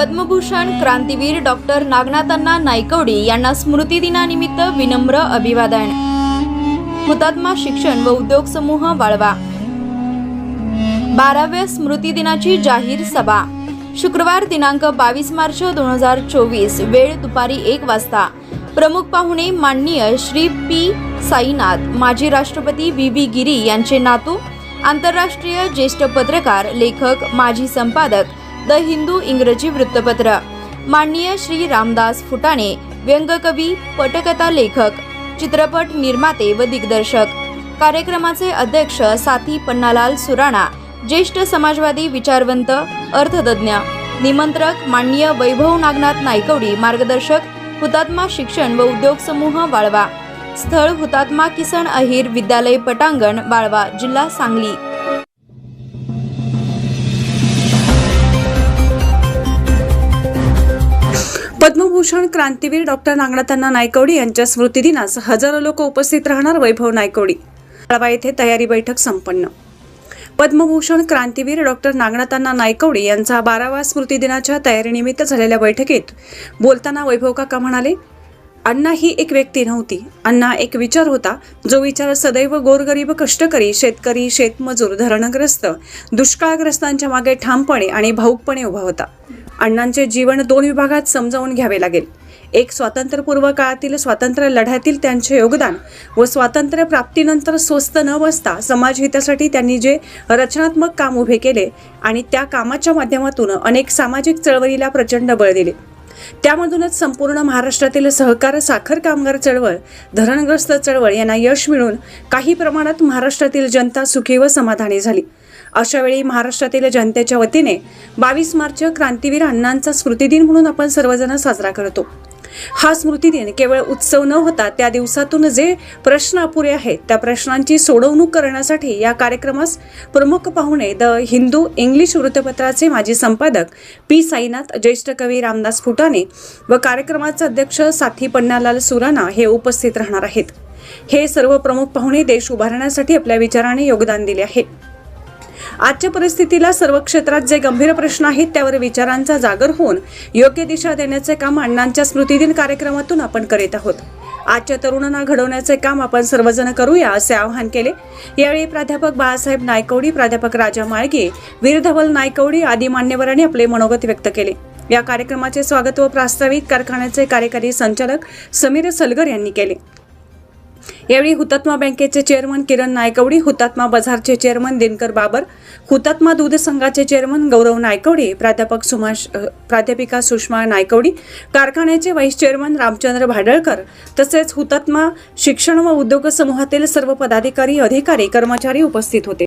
पद्मभूषण क्रांतीवीर डॉक्टर नागनाथांना नायकवडी यांना स्मृतिदिनानिमित्त विनम्र अभिवादन. हुतात्मा शिक्षण व उद्योग समूह वाळवा. बाराव्या स्मृतिदिनाची जाहीर सभा. शुक्रवार दिनांक बावीस मार्च दोन हजार चोवीस वेळ दुपारी एक वाजता. प्रमुख पाहुणे माननीय श्री पी साईनाथ माजी राष्ट्रपती व्ही व्ही गिरी यांचे नातू आंतरराष्ट्रीय ज्येष्ठ पत्रकार लेखक माजी संपादक द हिंदू इंग्रजी वृत्तपत्र. माननीय श्री रामदास फुटाणे व्यंगकवी पटकथा लेखक चित्रपट निर्माते व दिग्दर्शक. कार्यक्रमाचे अध्यक्ष साथी पन्नालाल सुराणा ज्येष्ठ समाजवादी विचारवंत अर्थतज्ञ निमंत्रक माननीय वैभव नागनाथ नायकवडी मार्गदर्शक हुतात्मा शिक्षण व उद्योग समूह वाळवा. स्थळ हुतात्मा किसन अहिर विद्यालय पटांगण वाळवा जिल्हा सांगली. पद्मभूषण क्रांतीवीर डॉक्टर नागनाथांना नायकवडी यांच्या स्मृतिदिनास हजारो लोक उपस्थित राहणार वैभव नायकवडी. वाळवा येथे तयारी बैठक संपन्न. पद्मभूषण क्रांतीवीर डॉक्टर नागनाथांना नायकवडी यांचा बारावा स्मृतिदिनाच्या तयारीनिमित्त झालेल्या बैठकीत बोलताना वैभव काका म्हणाले अण्णा ही एक व्यक्ती नव्हती. अण्णा एक विचार होता जो विचार सदैव गोरगरीब कष्टकरी शेतकरी शेतमजूर धरणग्रस्त दुष्काळग्रस्तांच्या मागे ठामपणे आणि भाऊकपणे उभा होता. अण्णांचे जीवन दोन विभागात समजावून घ्यावे लागेल. एक स्वातंत्र्यपूर्व काळातील स्वातंत्र्य लढ्यातील त्यांचे योगदान व स्वातंत्र्य प्राप्तीनंतर स्वस्त न बसता समाजहितासाठी त्यांनी जे रचनात्मक काम उभे केले आणि त्या कामाच्या माध्यमातून अनेक सामाजिक चळवळीला प्रचंड बळ दिले. त्यामधूनच संपूर्ण महाराष्ट्रातील सहकार साखर कामगार चळवळ धरणग्रस्त चळवळ यांना यश मिळून काही प्रमाणात महाराष्ट्रातील जनता सुखी व समाधानी झाली. अशावेळी महाराष्ट्रातील जनतेच्या वतीने बावीस मार्च क्रांतीवीर अण्णांचा स्मृतिदिन म्हणून आपण सर्वजण साजरा करतो. हा स्मृतिदिन केवळ उत्सव न होता त्या दिवसातून जे प्रश्न अपुरे आहेत त्या प्रश्नांची सोडवणूक करण्यासाठी या कार्यक्रमास प्रमुख पाहुणे द हिंदू इंग्लिश वृत्तपत्राचे माजी संपादक पी साईनाथ ज्येष्ठ कवी रामदास फुटाणे व कार्यक्रमाचे अध्यक्ष साथी पन्नालाल सुराणा हे उपस्थित राहणार आहेत. हे सर्व प्रमुख पाहुणे देश उभारण्यासाठी आपल्या विचाराने योगदान दिले आहे. आजच्या परिस्थितीला सर्व क्षेत्रात जे गंभीर प्रश्न आहेत त्यावर विचारांचा जागर होऊन योग्य दिशा देण्याचे काम अण्णांच्या स्मृतिदिन कार्यक्रमातून आपण करीत आहोत. आजच्या तरुणांना घडवण्याचे काम आपण सर्वजण करूया असे आवाहन केले. यावेळी प्राध्यापक बाळासाहेब नायकवडी प्राध्यापक राजा माळगे वीरधवल नायकवडी आदी मान्यवरांनी आपले मनोगत व्यक्त केले. या कार्यक्रमाचे स्वागत व प्रास्ताविक कारखान्याचे कार्यकारी संचालक समीर सलगर यांनी केले. यावेळी हुतात्मा बँकेचे चेअरमन किरण नायकवडी हुतात्मा बाजारचे चेअरमन दिनकर बाबर हुतात्मा दूध संघाचे चेअरमन गौरव नायकवडी प्राध्यापक सुमाश प्राध्यापिका सुषमा नायकवडी कारखान्याचे व्हाईस चेअरमन रामचंद्र भाडळकर तसेच हुतात्मा शिक्षण व उद्योग समूहातील सर्व पदाधिकारी अधिकारी कर्मचारी उपस्थित होते.